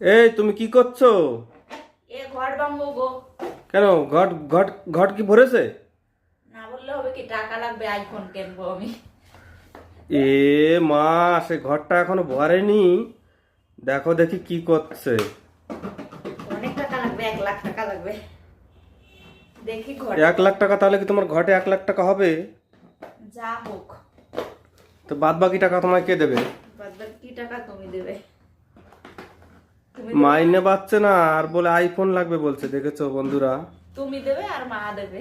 এই তুমি কি করছ? এ বাঙ্গো গো। কেন ঘট ঘট ঘট কি ভরেছে? না বললে হবে কি টাকা লাগবে আইফোন কিনবো আমি। এ মা সে ঘরটা এখনও ভরেনি। দেখো দেখি কি করছে। অনেক টাকা লাগবে এক লাখ টাকা লাগবে। দেখি ঘর। এক লাখ টাকা তাহলে কি তোমার ঘটে এক লাখ টাকা হবে? যা হোক। তো বাদ বাকি টাকা তোমায় কে দেবে বাদ বাকি কি টাকা তুমি দেবে তুমি মাইনে পাচ্ছে না আর বলে আইফোন লাগবে বলছে দেখেছ বন্ধুরা? তুমি দেবে আর মা দেবে।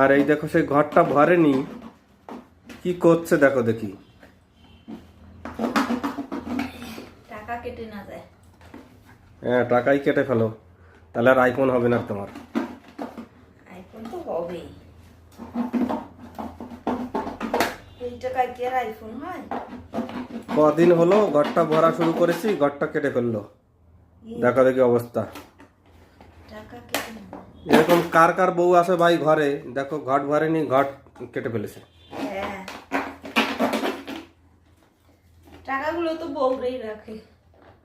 আর এই দেখো সেই ঘরটা ভরেনি কি করছে দেখো দেখি। টাকা কেটে না যায়। হ্যাঁ টাকাই কেটে ফেলো তাহলে আর আইফোন হবে না তোমার। আইফোন তো হবেই। এই টাকায় কি আর আইফোন হয়? কদিন হলো ঘরটা ভরা শুরু করেছি ঘরটা কেটে ফেলল। দেখো দেখি অবস্থা। এরকম কার কার বউ আছে ভাই ঘরে দেখো ঘট ভরেনি ঘট কেটে ফেলেছে। হ্যাঁ। টাকাগুলো তো বউরেই রাখে।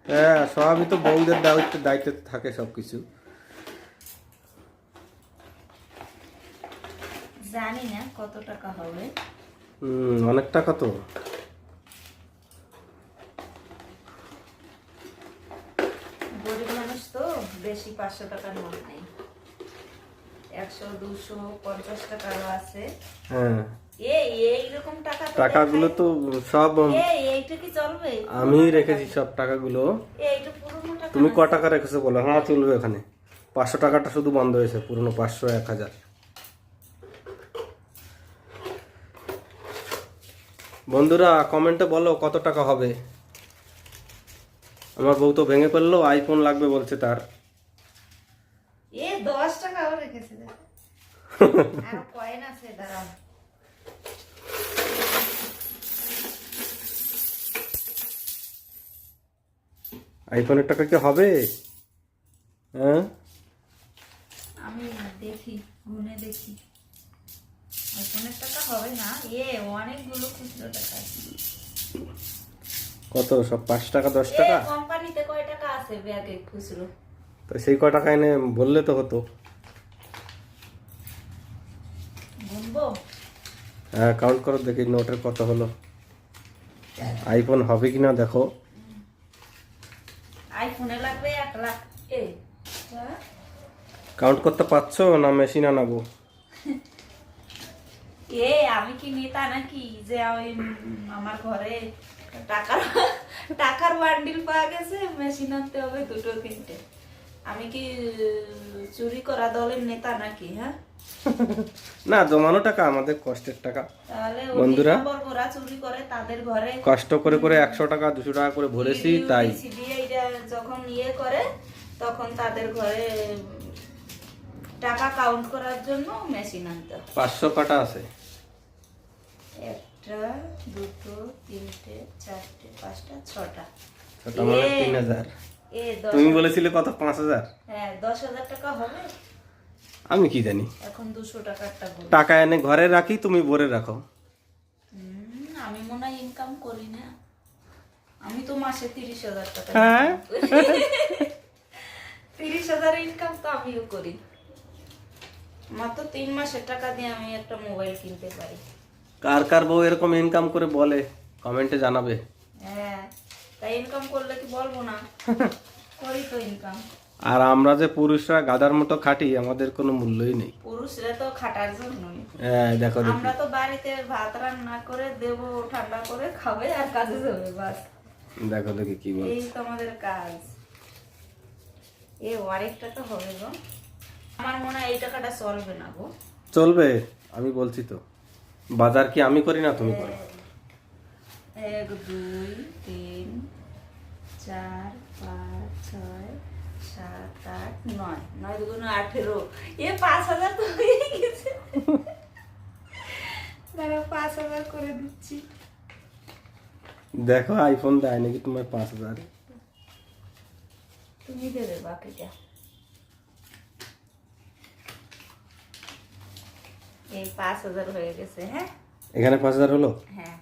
হ্যাঁ সবই তো বউদের দায়িত্ব দায়িত্বে থাকে সবকিছু। জানি না কত টাকা হবে। হুম অনেক টাকা তো গরিব মানুষ তো বেশি পাঁচশো টাকার নোট নেই। একশো দুশো পঞ্চাশ টাকারও আছে। হ্যাঁ। টাকাগুলো তো সব আমি রেখেছি সব টাকাগুলো। তুমি ক টাকা রেখেছো বলো? হ্যাঁ চলবে এখানে। পাঁচশো টাকাটা শুধু বন্ধ হয়েছে পুরনো পাঁচশো এক হাজার। বন্ধুরা কমেন্টে বলো কত টাকা হবে। আমার বউ তো ভেঙে ফেলল আইফোন লাগবে বলছে তার। এ দশ টাকাও রেখেছে আর কয়েন আছে দাঁড়াও। আইফোনের টাকা কি হবে? হ্যাঁ? আমি দেখি গুনে দেখি। আইফোনের টাকা হবে না এ অনেকগুলো খুচরো টাকা। আছে। কত? সব পাঁচ টাকা দশ টাকা? কোম্পানিতে কয় টাকা আছে ব্যাগে খুচরো? তো সেই ক টাকা এনে বললে তো হতো। হ্যাঁ কাউন্ট করো দেখি নোটের কত হলো। আইফোন হবে দেখো। আইফোনে লাগবে এক লাখ। এ হ্যাঁ? কাউন্ট করতে পারছ না মেশিন আনাবো? এ আমি কি নেতা নাকি? যে আমার ঘরে টাকার টাকার বান্ডিল পাওয়া গেছে মেশিন আনতে হবে দুটো তিনটে। আমি কি চুরি করা দলের নেতা নাকি হ্যাঁ? না জমানো টাকা আমাদের কষ্টের টাকা। বন্ধুরা? চুরি করে তাদের ঘরে কষ্ট করে করে একশো টাকা দুশো টাকা করে ভরেছি তাই। যখন ইয়ে করে তখন তাদের ঘরে টাকা কাউন্ট করার জন্য মেশিন আনতে পাঁচশো কাটা আছে। দুটো তিনটে চারটে পাঁচটা ছটা। তিন হাজার তুমি বলেছিলে কত? পাঁচ হাজার হ্যাঁ দশ হাজার টাকা হবে। আমি কি জানি? এখন দুশো টাকারটা টাকা এনে ঘরে রাখি তুমি ভরে রাখো। আমি মনে হয় ইনকাম করি না। আমি তো মাসে তিরিশ হাজার টাকা হ্যাঁ? তিরিশ হাজার ইনকাম তো আমিও করি। মাত্র তিন মাসের টাকা দিয়ে আমি একটা মোবাইল কিনতে পারি। কার কার বউ এরকম ইনকাম করে বলে? কমেন্টে জানাবে। হ্যাঁ তাই ইনকাম করলে কি বলব না? করি তো ইনকাম আর আমরা যে পুরুষরা গাদার মতো খাটি আমাদের কোনো মূল্যই নেই। পুরুষরা তো খাটার জন্যই। হ্যাঁ দেখো আমরা তো বাড়িতে ভাত রান্না করে দেবো ঠান্ডা করে খাবে আর কাজে যাবে বাস। দেখো দেখি কি বল এই তো আমাদের কাজ। এ অনেক টাকা হবে গো। আমার মনে হয় এই টাকাটা চলবে না গো। চলবে আমি বলছি তো। বাজার কি আমি করি না তুমি করো? এক দুই তিন চার পাঁচ ছয় সাত আট নয়। নয় দুগুণ আঠেরো। এ পাঁচ হাজার তো হয়ে গেছে। দাঁড়াও পাঁচ হাজার করে দিচ্ছি। দেখো আইফোন দেয় নাকি তোমার পাঁচ হাজার? তুমি দেবে বাকিটা। হ্যাঁ? এখানে পাঁচ হাজার হলো? হ্যাঁ।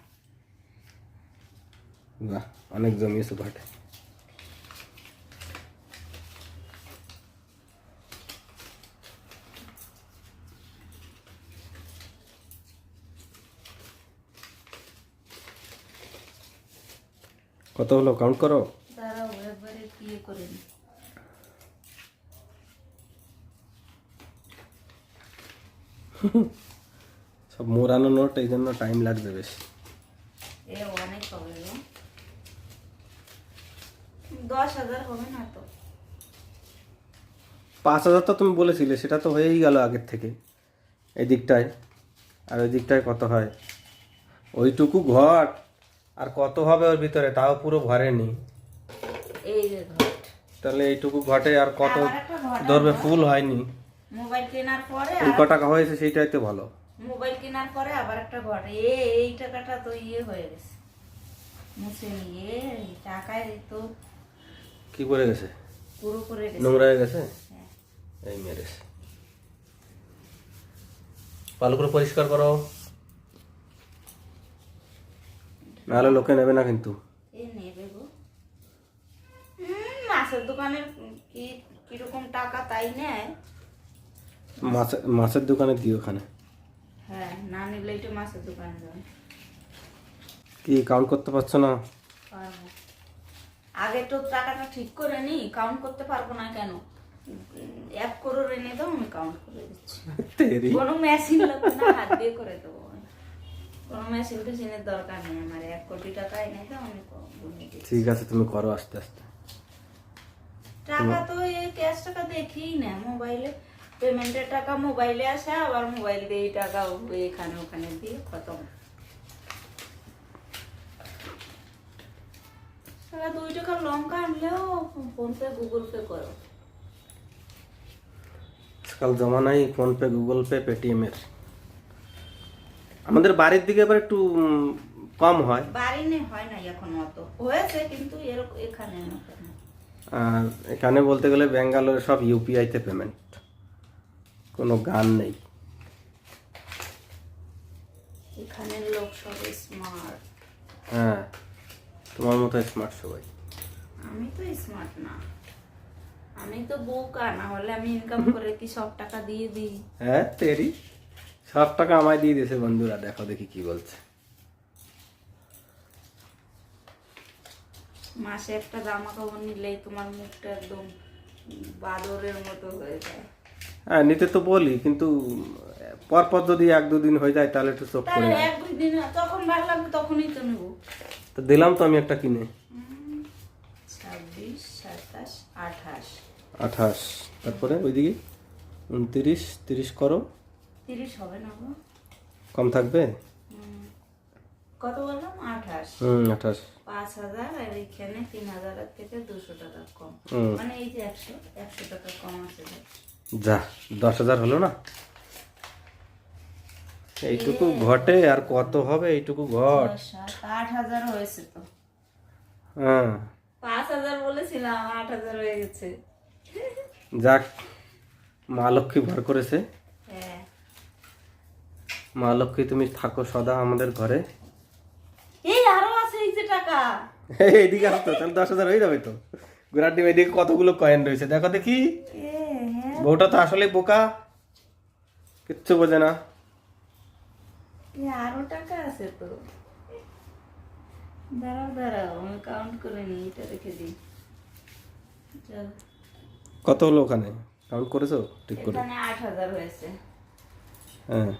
অনেক জমিয়েছে ঘটে কত হলো? কাউন্ট করো। দাঁড়াও একবারে কি করে নিই। মোড়ানো নোট এই জন্য টাইম লাগবে বেশি। অনেক দশ হাজার হবে না তো? পাঁচ হাজার তো তুমি বলেছিলে সেটা তো হয়েই গেল আগের থেকে। এই দিকটায়। আর ওই দিকটায় কত হয়? ওইটুকু ঘর। আর কত হবে ওর ভিতরে? তাও পুরো ভরেনি এই তাহলে এইটুকু ঘটে আর কত ঘট ধরবে? ফুল হয়নি। মোবাইল কেনার পরে ফুল আর ক টাকা হয়েছে সেইটাই তো ভালো। মোবাইল কেনার পরে আবার একটা ঘট এ এই টাকাটা তো ইয়ে হয়ে গেছে। মুছে নিয়ে টাকায় তো কি করে গেছে? পুরো করে গেছে। নোংরা হয়ে গেছে? হ্যাঁ। এই মেরেছে ভালো করে পরিষ্কার করো নাহলে লোকে নেবে না কিন্তু। এ নেবে গো। মাছের দোকানের কি কীরকম টাকা তাই নেয়? মাছ মাছের দোকানে দিও ওখানে। হ্যাঁ না নিলে মাছের দোকানে যাবে কি কাউন্ট করতে পারছ না? আগে তো টাকাটা ঠিক করে নি কাউন্ট করতে পারব না কেন? এক করোড় এনে দাও আমি কাউন্ট করে দিচ্ছি। কোনো মেশিন লাগবে না হাত দিয়ে করে দেবো। আমি। কোনো মেশিন টেশিনের দরকার নেই আমার এক কোটি টাকা এনে দাও আমি ঠিক আছে তুমি করো আস্তে আস্তে। টাকা তো এই ক্যাশ টাকা দেখেই না মোবাইলে পেমেন্টের টাকা মোবাইলে আসে আবার মোবাইল দিয়ে টাকা এখানে ওখানে দিয়ে খতম। দুই টাকা লঙ্কা আনলেও ফোন পে গুগল পে করো। আজকাল জমানাই ফোনপে গুগল পে পেটিএম এর। আমাদের বাড়ির দিকে এবার একটু কম হয়। বাড়ি নেই হয় না এখন অত। হয়েছে কিন্তু এখানে না। আর এখানে বলতে গেলে ব্যাঙ্গালোরে সব ইউপিআইতে পেমেন্ট কোনো গান নেই। এখানের লোক সব স্মার্ট হ্যাঁ তোমার মতো স্মার্ট সবাই। আমি তো স্মার্ট না। আমি তো বোকা না হলে আমি ইনকাম করে কি সব টাকা দিয়ে দিই? হ্যাঁ তেরি। সব টাকা আমায় দিয়ে দিয়েছে বন্ধুরা দেখো দেখি কি বলছে। মাসে একটা জামা কাপড় নিলেই তোমার মুখটা একদম বাদরের মতো হয়ে যায়। হ্যাঁ নিতে তো বলি কিন্তু পরপর যদি এক দুদিন হয়ে যায় তাহলে একটু চোখ পড়ে এক দুই দিন তখন ভালো লাগবে তখনই তো নেব। তো দিলাম তো আমি একটা কিনে। ছাব্বিশ সাতাশ আঠাশ। আঠাশ তারপরে ওইদিকে উনতিরিশ তিরিশ করো। তিরিশ হবে না কম থাকবে? কত বললাম? আঠাশ। হুম আঠাশ। পাঁচ হাজার আর এখানে তিন হাজারের থেকে দুশো টাকা কম। মানে এই যে একশো একশো টাকা কম আছে। যা দশ হাজার হলো না? এইটুকু ঘটে আর কত হবে? এইটুকু ঘট। আট হাজার হয়েছে তো। হ্যাঁ। পাঁচ হাজার বলেছিলাম আট হাজার হয়ে গেছে। যাক মা লক্ষ্মী ভর করেছে। হ্যাঁ। মা লক্ষ্মী তুমি থাকো সদা আমাদের ঘরে। এই আরও আছে এই যে টাকা। এইদিকে আসতো তাহলে দশ হাজার হয়ে যাবে তো। এদিকে কতগুলো কয়েন রয়েছে? দেখো দেখি। বউটা তো আসলে বোকা। কিচ্ছু বোঝে না। আরও টাকা আছে তো। দাঁড়াও দাঁড়াও আমি কাউন্ট করে নিই এটা রেখে দিই। কত হলো ওখানে? কাউন্ট করেছ? ঠিক করে। এখানে আট হাজার হয়েছে। হ্যাঁ।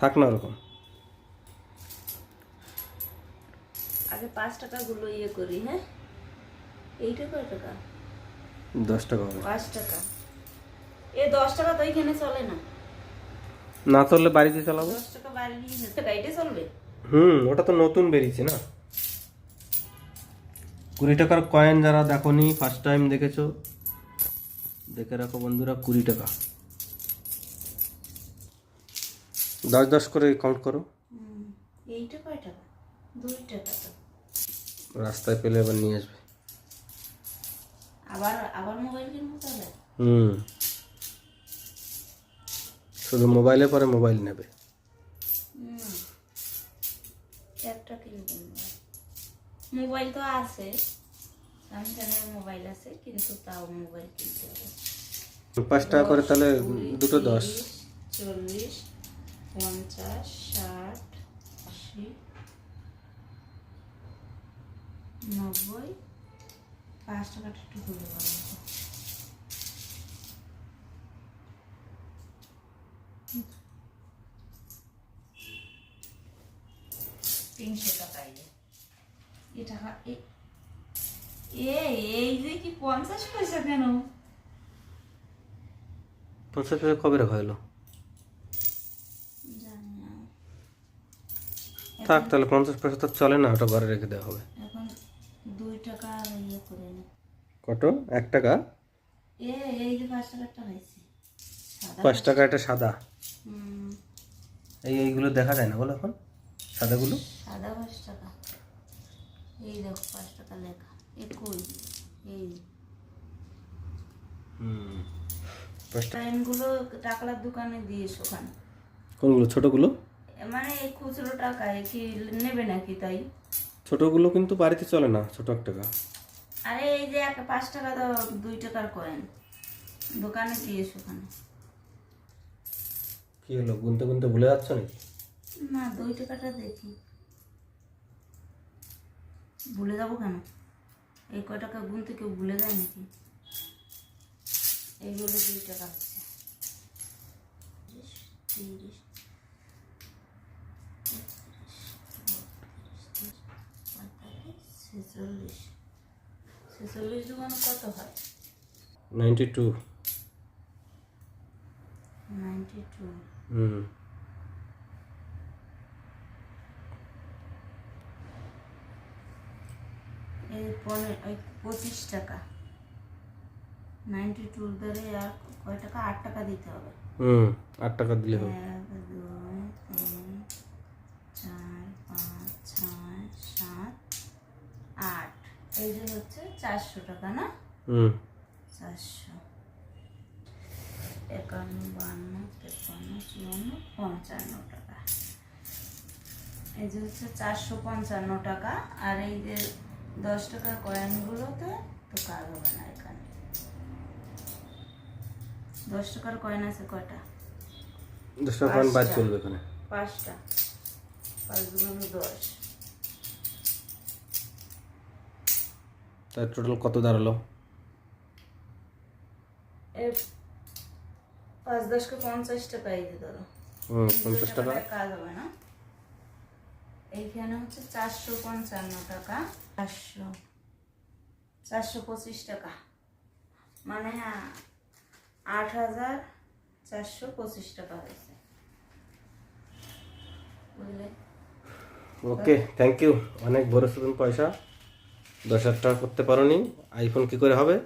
থাক না ওরকম। আগে পাঁচ টাকা গুলো ইয়ে করি হ্যাঁ? এইটা কয় টাকা? দশ টাকা হবে। পাঁচ টাকা। এ দশ টাকা তো এখানে চলে না। না চললে বাড়িতে চালাবো? দশ টাকা বাড়ি চলবে। হুম ওটা তো নতুন বেরিয়েছে না? কুড়ি টাকার কয়েন যারা দেখোনি ফার্স্ট টাইম দেখেছ দেখে রাখো বন্ধুরা কুড়ি টাকা। দশ দশ করে কাউন্ট করো। এইটা কয় টাকা? দুই টাকা রাস্তায় পেলে এবার নিয়ে আসবে। আবার আবার মোবাইল কিনবো তাহলে? হুম। শুধু মোবাইলে পরে মোবাইল নেবে। হুম, একটা কিনবো মোবাইল। মোবাইল তো আছে। স্যামসাংয়ের মোবাইল আছে কিন্তু তাও মোবাইল কিনতে হবে। পাঁচ টাকা করে তাহলে দুটো দশ। চল্লিশ পঞ্চাশ ষাট আশি নব্বই পাঁচ টাকাটা একটু তিনশো টাকা এই যে। এ টাকা এ- এ এই যে কি পঞ্চাশ পয়সা কেন? পঞ্চাশ পয়সা কবে রাখা হলো? থাক তাহলে পঞ্চাশ পয়সা তো চলে না ওটা ঘরে রেখে দেওয়া হবে। এখন কত? এক টাকা? পাঁচ টাকা এটা সাদা। এই এইগুলো দেখা যায় না বলো এখন? সাদাগুলো? সাদা পাঁচ টাকা। এই দেখো পাঁচ টাকা লেখা। এই। হুম। টাকলার দোকানে দিয়েছ ওখানে। কোনগুলো? ছোটোগুলো? মানে এই খুচরো কি নেবে নাকি তাই? ছোটোগুলো কিন্তু বাড়িতে চলে না ছোটো এক টাকা আরে এই যে একটা পাঁচ টাকা তো দুই টাকার কয়েন দোকানে দিয়েছ ওখানে? কি হলো গুনতে গুনতে ভুলে যাচ্ছ নাকি? না দুই টাকাটা দেখি। ভুলে যাব কেন? এই কয় টাকা গুনতে কেউ ভুলে যায় নাকি? এইগুলো দুই টাকা হচ্ছে। তিরিশ, ছেচল্লিশ। ছেচল্লিশ দোকান কত হয়? Ninety two. Ninety two. হুম। এই পনেরো ওই পঁচিশ টাকা। নাইনটি টুর ধরে আর কয় টাকা? আট টাকা দিতে হবে। হুম আট টাকা দিলে হবে এক দুই তিন চার পাঁচ ছয় সাত আট এই যে হচ্ছে চারশো টাকা না হুম। চারশো। একান্ন বান্ন তেপান্ন চুয়ান্ন পঞ্চান্ন টাকা। এই যে হচ্ছে চারশো পঞ্চান্ন টাকা আর এই যে দশ টাকা কয়েনগুলোতে তো কাজ হবে না এখানে। দশ টাকার কয়েন আছে কয়টা? দশ বাদ পাঁচটা। চলবে এখানে। পাঁচটা। পাঁচ দুগুণ দশ। তার টোটাল কত দাঁড়াল? পাঁচ দশকে পঞ্চাশ টাকা এই যে ধরো পঞ্চাশ টাকা? কাজ হবে না। এইখানে হচ্ছে চারশো পঞ্চান্ন টাকা। চারশো। চারশো পঁচিশ টাকা। মানে হ্যাঁ আট হাজার চারশো পঁচিশ টাকা হয়েছে। বুঝলে? ওকে থ্যাংক ইউ অনেক তুমি পয়সা। দশ হাজার টাকা করতে পারো নি আইফোন কি করে হবে?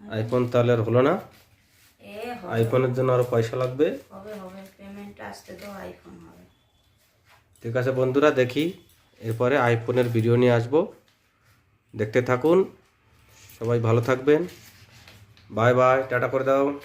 আইফোন তাহলে আর হলো না। আইফোনের জন্য আরও পয়সা লাগবে? হবে হবে। পেমেন্ট আসতে তো আইফোন হবে। ঠিক আছে বন্ধুরা দেখি। এরপরে আইফোনের ভিডিও নিয়ে আসব। দেখতে থাকুন। সবাই ভালো থাকবেন। বাই বাই টাটা করে দাও।